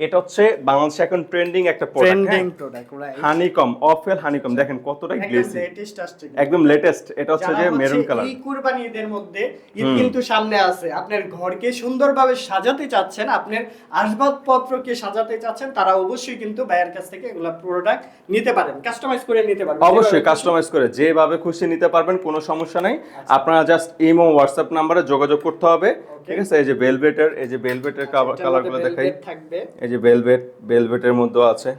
এটা হচ্ছে বাংলাদেশে এখন ট্রেন্ডিং একটা প্রোডাক্ট ট্রেন্ডিং প্রোডাক্ট হানিকম অফেল হানিকম দেখেন কতটা গ্লেসি একদম লেটেস্ট এটা হচ্ছে যে মেরুন কালার এই কুরবানি ঈদের মধ্যে ঈদ কিন্তু সামনে আছে। আপনার ঘরকে সুন্দরভাবে সাজাতে চাচ্ছেন আপনার আসবাবপত্রকে সাজাতে চাচ্ছেন তারা অবশ্যই কিন্তু ভাইয়ের কাছ থেকে এগুলা প্রোডাক্ট নিতে পারেন কাস্টমাইজ করে নিতে পারবেন। অবশ্যই কাস্টমাইজ করে যেভাবে খুশি নিতে পারবেন কোনো সমস্যা নাই। আপনারা জাস্ট ইমো হোয়াটসঅ্যাপ নাম্বারে যোগাযোগ করতে হবে। ঠিক আছে? এই যে ভেলভেটের এই যে ভেলভেটের আচ্ছা, কালারগুলো দেখাই। থাকবে। এই যে ভেলভেট ভেলভেটের মধ্যেও আছে।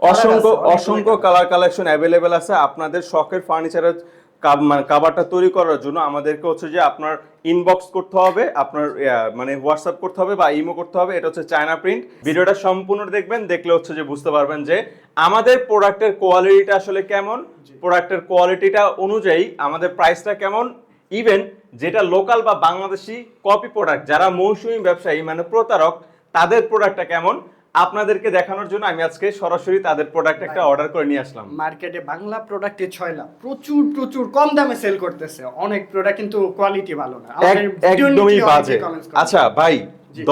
অসংখ্য অসংখ্য কালার কালেকশন অ্যাভেলেবেল আছে। আপনাদের শখের ফার্নিচারের মানে কাভারটা তৈরি করার জন্য আমাদেরকে হচ্ছে যে আপনার ইনবক্স করতে হবে আপনার মানে হোয়াটসঅ্যাপ করতে হবে বা ইমো করতে হবে। এটা হচ্ছে চায়না প্রিন্ট ভিডিওটা সম্পূর্ণ দেখবেন দেখলে হচ্ছে যে বুঝতে পারবেন যে আমাদের প্রোডাক্টের কোয়ালিটিটা আসলে কেমন প্রোডাক্টের কোয়ালিটিটা অনুযায়ী আমাদের প্রাইসটা কেমন। ইভেন যেটা লোকাল বা বাংলাদেশি কপি প্রোডাক্ট যারা মৌসুমী ব্যবসায়ী মানে প্রতারক তাদের প্রোডাক্টটা কেমন? আপনাদেরকে দেখানোর জন্য আমি আজকে সরাসরি তাদের প্রোডাক্ট একটা অর্ডার করে নিয়ে আসলাম। মার্কেটে বাংলা প্রোডাক্টে ছয় লাখ। প্রচুর প্রচুর কম দামে সেল করতেছে। অনেক প্রোডাক্ট কিন্তু কোয়ালিটি ভালো না। একদমই বাজে। আচ্ছা ভাই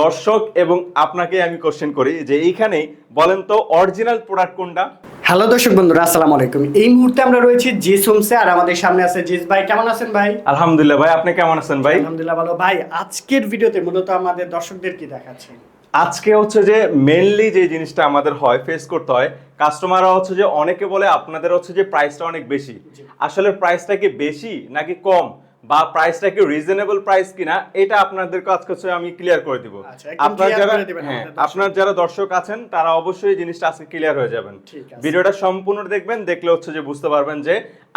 দর্শক এবং আপনাকে আমি কোশ্চেন করি যে এইখানে বলেন তো অরিজিনাল প্রোডাক্ট কোনটা? হ্যালো দর্শক বন্ধুরা আসসালামু আলাইকুম। এই মুহূর্তে আমরা রয়েছি জিস হোমসে আর আমাদের সামনে আছে জিস ভাই। কেমন আছেন ভাই? আলহামদুলিল্লাহ ভাই আপনি কেমন আছেন ভাই? আলহামদুলিল্লাহ ভালো। ভাই আজকের ভিডিওতে মূলত আমাদের দর্শকদের কি দেখাচ্ছেন আজকে হচ্ছে যে মেনলি যে জিনিসটা আমাদের হয় ফেস করতে হয় কাস্টমাররা হচ্ছে যে অনেকে বলে আপনাদের হচ্ছে যে প্রাইসটা অনেক বেশি। আসলে প্রাইসটা কি বেশি নাকি কম? বা প্রাইসটা কি রিজনেবল প্রাইস কিনা? এটা আপনাদেরকে আজকে হচ্ছে আমি ক্লিয়ার করে দিব। আচ্ছা, আপনার যারা হ্যাঁ দর্শক। আপনার যারা দর্শক আছেন তারা অবশ্যই জিনিসটা আজকে ক্লিয়ার হয়ে যাবেন। ভিডিওটা সম্পূর্ণ দেখবেন দেখলে হচ্ছে যে বুঝতে পারবেন যে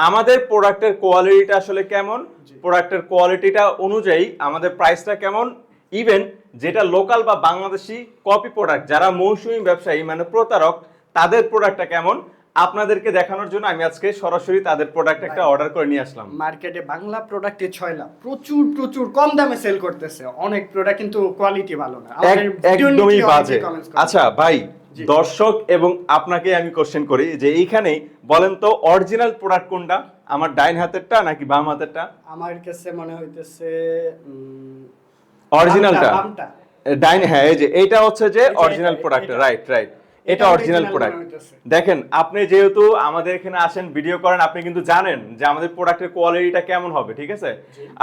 আমাদের প্রোডাক্টের কোয়ালিটিটা আসলে কেমন? প্রোডাক্টের কোয়ালিটিটা অনুযায়ী আমাদের প্রাইসটা কেমন? ইভেন যেটা লোকাল বা বাংলাদেশি কপি প্রোডাক্ট যারা মৌসুমী ব্যবসায়ী মানে প্রতারক তাদের প্রোডাক্টটা কেমন? আপনাদেরকে দেখানোর জন্য আমি আজকে সরাসরি তাদের প্রোডাক্ট একটা অর্ডার করে নিয়ে আসলাম। মার্কেটে বাংলা প্রোডাক্টে ছয় লাখ। প্রচুর প্রচুর কম দামে সেল করতেছে। অনেক প্রোডাক্ট কিন্তু কোয়ালিটি ভালো না। একদমই বাজে। আচ্ছা ভাই দর্শক এবং আপনাকে আমি কোশ্চেন করি যে এইখানে বলেন তো অরিজিনাল প্রোডাক্ট কোনটা? আমার ডাইন হাতেরটা নাকি বাম হাতেরটা? আমার কাছে মনে হইতেছে অরিজিনালটা ডাইন হ্যাঁ এই যে এটা হচ্ছে যে অরিজিনাল প্রোডাক্ট রাইট রাইট এটা। এটা অরিজিনাল প্রোডাক্ট দেখেন আপনি যেহেতু আমাদের এখানে আসেন ভিডিও করেন আপনি কিন্তু জানেন যে আমাদের প্রোডাক্টের কোয়ালিটিটা কেমন হবে ঠিক আছে?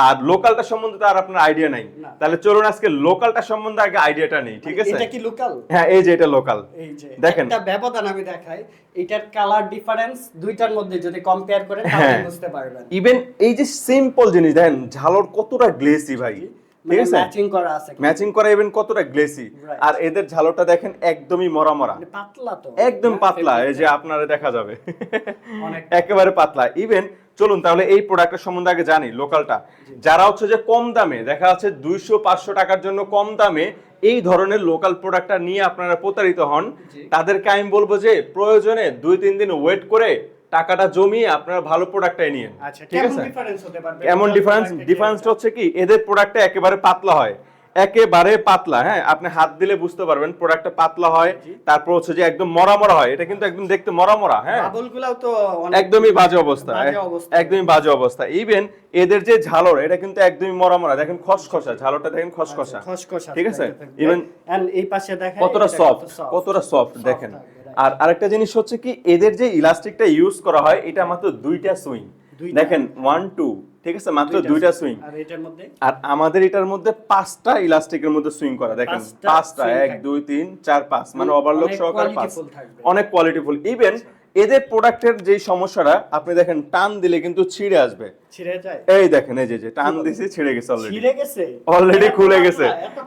আর লোকালটা সম্বন্ধে তো আর আপনার আইডিয়া নাই। তাহলে চলুন আজকে লোকালটা সম্বন্ধে আগে আইডিয়াটা নেই ঠিক আছে? এটা কি লোকাল হ্যাঁ এই যে এটা লোকাল এই যে দেখেন। একটা ব্যবধান আমি দেখাই এটার কালার ডিফারেন্স দুইটার মধ্যে যদি কম্পেয়ার করেন তাহলে হ্যাঁ। বুঝতে পারবেন। ইভেন এই যে সিম্পল জিনিস দেখেন ঝালর কতটা গ্লেসি ভাই। ঠিক মানে আছে? ম্যাচিং করা আছে ম্যাচিং করা ইভেন কতটা গ্লেসি আর এদের ঝালরটা দেখেন একদমই মরা মরা। মানে পাতলা তো। একদম পাতলা এই যে আপনারা দেখা যাবে। একেবারে পাতলা। ইভেন চলুন তাহলে এই প্রোডাক্টের সম্বন্ধে আগে জানি লোকালটা যারা হচ্ছে যে কম দামে দেখা যাচ্ছে দুইশো পাঁচশো টাকার জন্য কম দামে এই ধরনের লোকাল প্রোডাক্টটা নিয়ে আপনারা প্রতারিত হন তাদেরকে আমি বলব যে প্রয়োজনে দুই তিন দিন ওয়েট করে টাকাটা জমিয়ে আপনারা ভালো প্রোডাক্টটাই নিন আচ্ছা ঠিক কেমন আছে? ডিফারেন্স হতে পারবে? এমন ডিফারেন্স ডিফারেন্সটা হচ্ছে কি এদের প্রোডাক্টটা একেবারে পাতলা হয়। একেবারে পাতলা হ্যাঁ? আপনি হাত দিলে বুঝতে পারবেন প্রোডাক্টটা পাতলা হয়। তারপর হচ্ছে যে একদম মরা মরা হয়। এটা কিন্তু একদম দেখতে মরা মরা হ্যাঁ? বাবলগুলাও তো একদমই বাজে অবস্থা একদমই বাজে অবস্থা। ইভেন এদের যে ঝালর এটা কিন্তু একদমই মরা মরা। দেখেন খসখসা ঝালরটা দেখেন খসখসা। খসখসা। ঠিক আছে। ইভেন এই পাশে দেখেন কতটা সফট কতটা সফট দেখেন. আর আরেকটা জিনিস হচ্ছে কি এদের যে ইলাস্টিকটা ইউজ করা হয় এটা মাত্র দুইটা সুইং দেখেন ওয়ান টু ঠিক আছে? মাত্র দুইটা সুইং আর আমাদের এটার মধ্যে পাঁচটা ইলাস্টিকের মধ্যে সুইং করা দেখেন। পাঁচটা এক দুই তিন চার পাঁচ মানে ওভারলোক সহকারে পাঁচ। অনেক কোয়ালিটিফুল ইভেন এদের প্রোডাক্টের যে সমস্যাটা আপনি দেখেন টান দিলে কিন্তু ছিঁড়ে আসবে। ছিঁড়ে যায়। এই দেখেন এই যে টান দিছে ছিঁড়ে গেছে অলরেডি ছিঁড়ে গেছে? অলরেডি খুলে গেছে।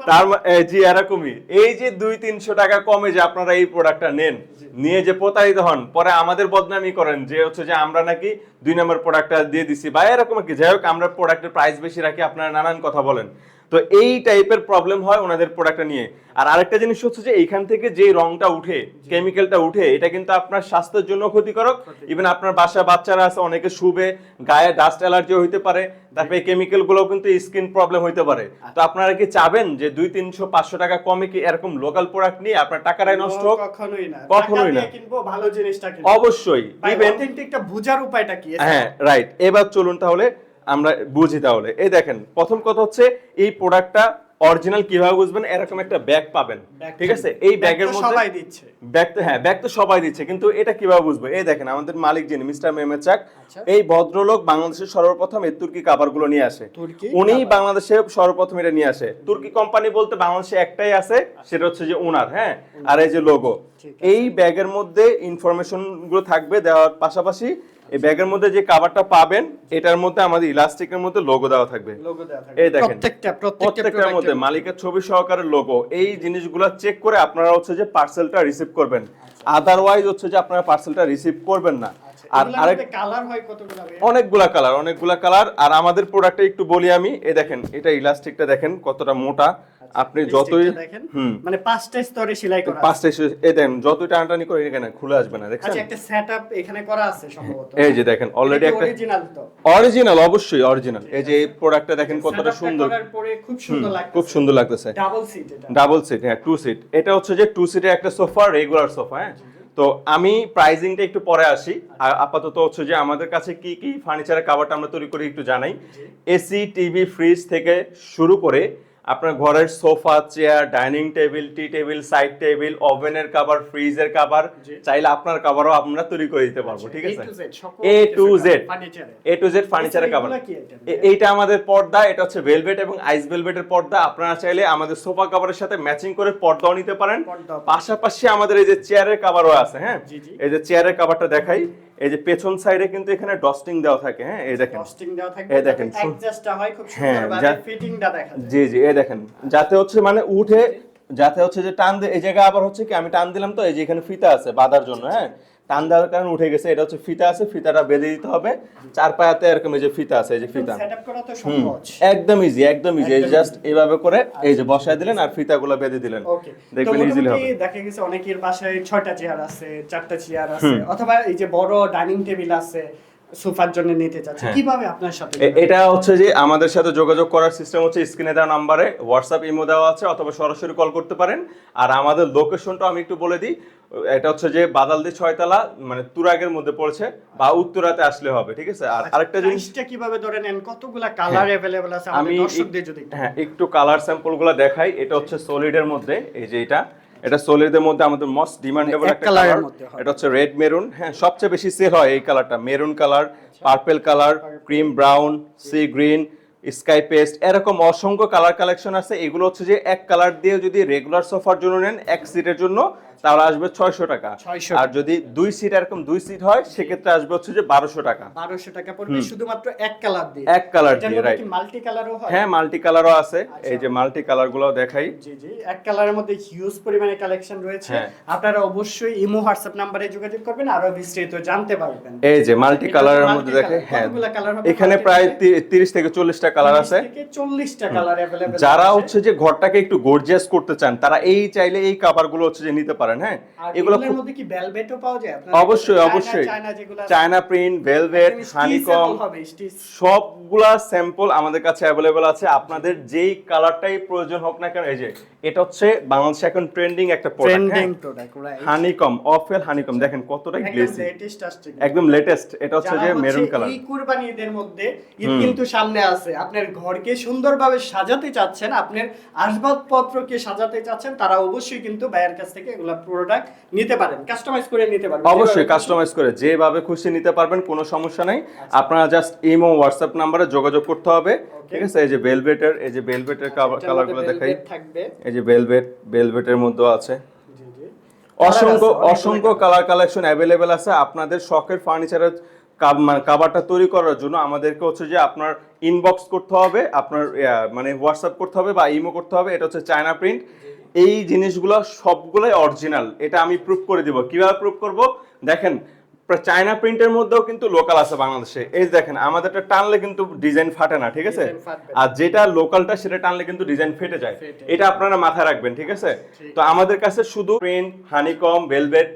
তার জি এরকমই এই যে দুই তিনশো টাকা কমে যে আপনারা এই প্রোডাক্টটা নেন নিয়ে যে প্রতারিত হন পরে আমাদের বদনামি করেন যে হচ্ছে যে আমরা নাকি দুই নম্বর প্রোডাক্টটা দিয়ে দিছি বা এরকম কি। যাই হোক আমরা প্রোডাক্টের প্রাইস বেশি রাখি আপনারা নানান কথা বলেন। তো এই টাইপের প্রবলেম হয় ওনাদের প্রোডাক্টটা নিয়ে। আর আরেকটা জিনিস হচ্ছে যে এইখান থেকে যে রংটা উঠে কেমিক্যালটা উঠে এটা কিন্তু আপনার স্বাস্থ্যের জন্য ক্ষতিকারক। ইভেন আপনার বাসা বাচ্চারা আছে অনেকে শুবে গায়ে ডাস্ট অ্যালার্জি হইতে পারে তারপরে কেমিক্যালগুলো কিন্তু স্কিন প্রবলেম হইতে পারে। তো আপনারা কি চাবেন যে দুই তিনশো পাঁচশো টাকা কমে কি এরকম লোকাল প্রোডাক্ট নিয়ে আপনার টাকাটাই নষ্ট হোক? কখনোই না। কখনোই না। কিনবো ভালো জিনিসটা কিনবো। অবশ্যই। ইভেন অথেন্টিকটা বোঝার উপায়টা কি? হ্যাঁ রাইট এবার চলুন তাহলে আমরা বুঝি তাহলে। এই দেখেন প্রথম কথা হচ্ছে এই প্রোডাক্টটা অরিজিনাল কীভাবে বুঝবেন? এরকম একটা ব্যাগ পাবেন। ঠিক আছে? এই ব্যাগের মধ্যে সবাই দিচ্ছে। ব্যাগ তো হ্যাঁ ব্যাগ তো সবাই দিচ্ছে কিন্তু এটা কীভাবে বুঝব? এই দেখেন আমাদের মালিক যিনি মিস্টার মেমেচাক আচ্ছা। এই ভদ্রলোক বাংলাদেশের সর্বপ্রথম এই তুর্কি কাভারগুলো নিয়ে আসে। উনি। বাংলাদেশে সর্বপ্রথম এটা নিয়ে আসে। তুর্কি কোম্পানি বলতে বাংলাদেশে একটাই আছে সেটা হচ্ছে যে ওনার হ্যাঁ? আর এই যে লোগো এই ব্যাগের মধ্যে ইনফরমেশনগুলো থাকবে দেওয়ার পাশাপাশি এই ব্যাগের মধ্যে যে কাভারটা পাবেন এটার মধ্যে আমাদের ইলাস্টিকের মধ্যে লোগো দেওয়া থাকবে। লোগো দেওয়া থাকবে। এই দেখেন প্রত্যেকটা প্রত্যেকটা প্রত্যেকটার মধ্যে মালিকের ছবি সহকারে লোগো এই জিনিসগুলো চেক করে আপনারা হচ্ছে যে পার্সেলটা রিসিভ করবেন। আচ্ছা। আদারওয়াইজ হচ্ছে যে আপনারা পার্সেলটা রিসিভ করবেন না। আর আর আরেক কালার হয় কতগুলো অনেকগুলা কালার অনেকগুলা কালার আর আমাদের প্রোডাক্টে একটু বলি আমি। এই দেখেন এটা ইলাস্টিকটা দেখেন কতটা মোটা। আপনি যতই দেখেন হুম। মানে পাঁচটা স্তরে সেলাই করা পাঁচটা এই দেখেন যতই টানাটানি করে এখানে খুলে আসবে না দেখছেন? আচ্ছা একটা সেটআপ এখানে করা আছে সম্ভবত। এই যে দেখেন অলরেডি একটা অরিজিনাল তো? অরিজিনাল অবশ্যই অরিজিনাল এই যে প্রোডাক্টটা দেখেন কতটা সুন্দর। করার পরে খুব সুন্দর লাগছে খুব সুন্দর লাগতেছে। ডাবল সিট এটা। ডাবল সিট হ্যাঁ টু সিট এটা হচ্ছে যে টু সিটের একটা সোফা রেগুলার সোফা হ্যাঁ? তো আমি প্রাইজিংটা একটু পরে আসি। আর আপাতত হচ্ছে যে আমাদের কাছে কি কি ফার্নিচারের কাভারটা আমরা তৈরি করি একটু জানাই। এসি টিভি ফ্রিজ থেকে শুরু করে আপনার ঘরের sofa chair dining table tea table side table ওভেনের কাভার ফ্রিজের কাভার চাইলে আপনার কাভারও আমরা তৈরি করে দিতে পারব ঠিক আছে? A to Z A to Z ফার্নিচারের কাভার এইটা আমাদের পর্দা এটা হচ্ছে ভেলভেট এবং আইস ভেলভেটের পর্দা। আপনারা চাইলে আমাদের সোফা কাভারের সাথে ম্যাচিং করে পর্দাও নিতে পারেন। পাশাপাশি আমাদের এই যে চেয়ারের কাভারও আছে হ্যাঁ। এই যে চেয়ারের কাভারটা দেখাই। এই যে পেছন সাইডে কিন্তু এখানে ডস্টিং দেওয়া থাকে হ্যাঁ? এই দেখেন। ডস্টিং দেওয়া থাকে এই দেখেন, অ্যাডজাস্টটা হয় খুব হ্যাঁ, সুন্দরভাবে ফিটিংটা দেখা যায়। জি জি এই দেখেন। যাতে হচ্ছে মানে উঠে যাতে হচ্ছে যে টান দে এই জায়গায় আবার হচ্ছে কি আমি টান দিলাম তো এই যে এখানে ফিতা আছে বাঁধার জন্য হ্যাঁ? টান দেওয়ার কারণে উঠে গেছে এটা হচ্ছে ফিতা আছে ফিতাটা বেঁধে দিতে হবে। চার পায়াতে এরকম এই যে ফিতা আছে এই যে ফিতা। একদম ইজি একদম ইজি জাস্ট এইভাবে করে এই যে বসায় দিলেন আর ফিতাগুলো বেঁধে দিলেন। দেখবেন ইজিলি হবে। দেখা গেছে অনেকের বাসায় ছয়টা চেয়ার আছে চারটা চেয়ার আছে। অথবা এই যে বড় ডাইনিং টেবিল আছে সোফার জন্য নিতে চাচ্ছে হ্যাঁ। কীভাবে আপনার সাথে এটা হচ্ছে যে আমাদের সাথে যোগাযোগ করার সিস্টেম হচ্ছে স্ক্রিনে দেওয়া নাম্বারে হোয়াটসঅ্যাপ ইমো দেওয়া আছে অথবা সরাসরি কল করতে পারেন। আর আমাদের লোকেশনটা আমি একটু বলে দিই। এটা হচ্ছে যে বাদালদি ছয়তলা মানে তুরাগের মধ্যে পড়ছে বা উত্তরাতে আসলে হবে ঠিক আছে আর আরেকটা জিনিস জিনিসটা কিভাবে ধরে নেন কতগুলা কালার अवेलेबल আছে আমাদের আমি দর্শকদের যদি একটু- হ্যাঁ একটু কালার স্যাম্পল গুলো দেখাই এটা হচ্ছে সলিডের মধ্যে এই যে এটা এটা সলিডের মধ্যে আমাদের মোস্ট ডিমান্ডেবল এক একটা colour এর কালার মধ্যে হয়। এটা হচ্ছে রেড মেরুন হ্যাঁ সবচেয়ে বেশি সেল হয় এই কালারটা maroon colour purple colour cream brown sea green sky paste এরকম অসংখ্য কালার কালেকশন আছে এগুলো হচ্ছে যে এক কালার দিয়ে যদি রেগুলার সোফার জন্য নেন এক সিটের জন্য তাহলে আসবে ছয়শো টাকা। আর যদি দুই সিট এরকম দুই সিট হয় সেক্ষেত্রে আসবে হচ্ছে যে বারোশো টাকা। 1200 টাকা পড়বে শুধুমাত্র এক কালার দিয়ে। এক এটার দিয়ে, মাল্টি কালারও হয়? হ্যাঁ মাল্টি কালারও আছে। এই যে মাল্টি কালারগুলো দেখাই। জি জি। এক কালারের মধ্যে হিউজ পরিমাণে কালেকশন রয়েছে। হ্যাঁ। আপনারা অবশ্যই ইমো হোয়াটসঅ্যাপ নাম্বারে যোগাযোগ করবেন আরও বিস্তারিত জানতে পারবেন। এই যে মাল্টি কালারের মধ্যে দেখে হ্যাঁ। এখানে প্রায় colour? তিরিশ থেকে চল্লিশটা কালার আছে। থেকে চল্লিশটা কালার অ্যাভেলেবেল যারা হচ্ছে যে ঘরটাকে একটু গর্জিয়াস করতে চান তারা এই চাইলে এই কাভারগুলো হচ্ছে যে নিতে পারেন হ্যাঁ? এগুলো মধ্যে কি ভেলভেটও পাওয়া যায়? অবশ্যই অবশ্যই। চায়না যেগুলো চায়না প্রিন্ট ভেলভেট হানিকম। সবগুলা স্যাম্পল আমাদের কাছে অ্যাভেলেবল আছে। আপনাদের যেই কালারটাই প্রয়োজন হোক না কেন এই যে এটা হচ্ছে বাংলাদেশে এখন ট্রেন্ডিং একটা প্রোডাক্ট ট্রেন্ডিং প্রোডাক্ট হানিকম অফেল হানিকম দেখেন কতটা একদম গ্লেসি লেটেস্ট একদম লেটেস্ট এটা হচ্ছে যে মেরুন কালার এই কুরবানি ঈদের মধ্যে ঈদ কিন্তু সামনে আছে। আপনার ঘরকে সুন্দরভাবে সাজাতে চাচ্ছেন আপনার আসবাবপত্রকে সাজাতে চাচ্ছেন তারা অবশ্যই কিন্তু ভাইয়ের কাছ থেকে এগুলা প্রোডাক্ট নিতে পারেন কাস্টমাইজ করে নিতে পারবেন অবশ্যই কাস্টমাইজ করে যেভাবে খুশি নিতে পারবেন কোনো সমস্যা নাই। আপনারা জাস্ট ইমো হোয়াটসঅ্যাপ নাম্বারে যোগাযোগ করতে হবে ঠিক আছে? এই যে ভেলভেটের এই যে ভেলভেটের এটার কালারগুলো দেখাই। থাকবে। এই যে ভেলভেট ভেলভেটের মধ্যেও আছে। অসংখ্য অসংখ্য কালার কালেকশন অ্যাভেলেবেল আছে। আপনাদের শখের ফার্নিচারের মানে কাভারটা তৈরি করার জন্য আমাদেরকে হচ্ছে যে আপনার ইনবক্স করতে হবে আপনার মানে হোয়াটসঅ্যাপ করতে হবে বা ইমো করতে হবে। এটা হচ্ছে চায়না প্রিন্ট এই জিনিসগুলো সবগুলোই অরিজিনাল এটা আমি প্রুফ করে দিব। কীভাবে প্রুফ করব? দেখেন চায়না প্রিন্টের মধ্যেও কিন্তু লোকাল আছে বাংলাদেশে। এই দেখেন আমাদেরটা টানলে কিন্তু ডিজাইন ফাটে না ঠিক আছে। আর যেটা লোকালটা সেটা টানলে কিন্তু ডিজাইন ফেটে যায়। এটা আপনারা মাথায় রাখবেন ঠিক আছে? তো আমাদের কাছে শুধু print honeycomb velvet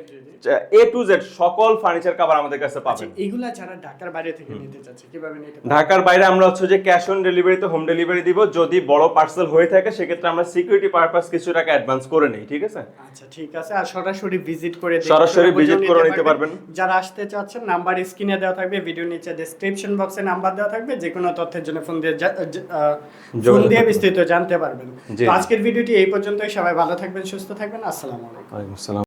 A to Z সকল ফার্নিচার কাভার আমাদের কাছে আচ্ছা পাবেন। এগুলা যারা ঢাকার বাইরে থেকে নিতে চাচ্ছে কীভাবে নিতে ঢাকার বাইরে আমরা হচ্ছে যে ক্যাশ অন ডেলিভারিতে হোম ডেলিভারি দিব যদি বড় পার্সেল হয়ে থাকে সেক্ষেত্রে আমরা সিকিউরিটি পারপাস কিছু টাকা অ্যাডভান্স করে নেই ঠিক আছে? আচ্ছা ঠিক আছে। আর সরাসরি ভিজিট করে সরাসরি বুঝেও করে নিতে পারবেন। যারা আসতে চাচ্ছেন নাম্বার স্ক্রিনে দেওয়া থাকবে ভিডিও নিচে ডেসক্রিপশন বক্সে নাম্বার দেওয়া থাকবে যে কোনো তথ্যের জন্য ফোন দিয়ে ফোন দিয়ে বিস্তারিত জানতে পারবেন। আজকের ভিডিওটি এই পর্যন্তই। সবাই ভালো থাকবেন সুস্থ থাকবেন। আসসালামু আলাইকুম। আসসালাম।